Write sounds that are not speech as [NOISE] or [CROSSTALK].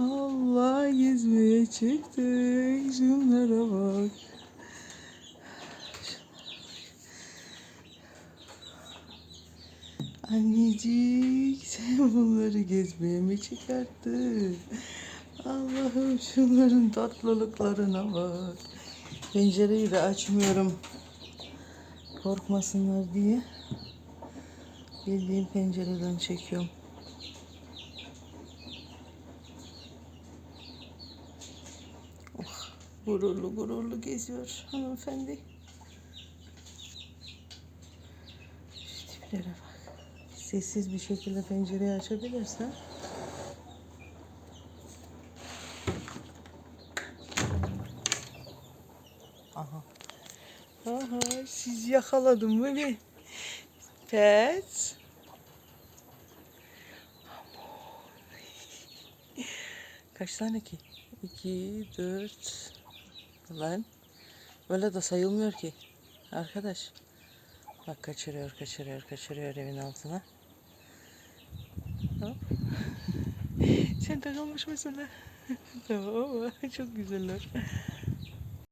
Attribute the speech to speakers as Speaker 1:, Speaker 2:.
Speaker 1: Allah gezmeye çıktık. Şunlara bak. Annecik sen bunları gezmeye mi çıkarttın? Allah'ım şunların tatlılıklarına bak. Pencereyi de açmıyorum. Korkmasınlar diye. Bildiğim pencereden çekiyorum. Gururlu gururlu geziyor hanımefendi. Şu tiplere bak. Sessiz bir şekilde pencereyi açabilirsen. Aha. Aha, siz yakaladım böyle. Pet. [LAUGHS] Kaç tane ki? 2, 4. Lan. Böyle de sayılmıyor ki. Arkadaş. Bak kaçırıyor, kaçırıyor, kaçırıyor evin altına. [LAUGHS] Sen takılmış mısın lan? [LAUGHS] tamam, çok güzeller.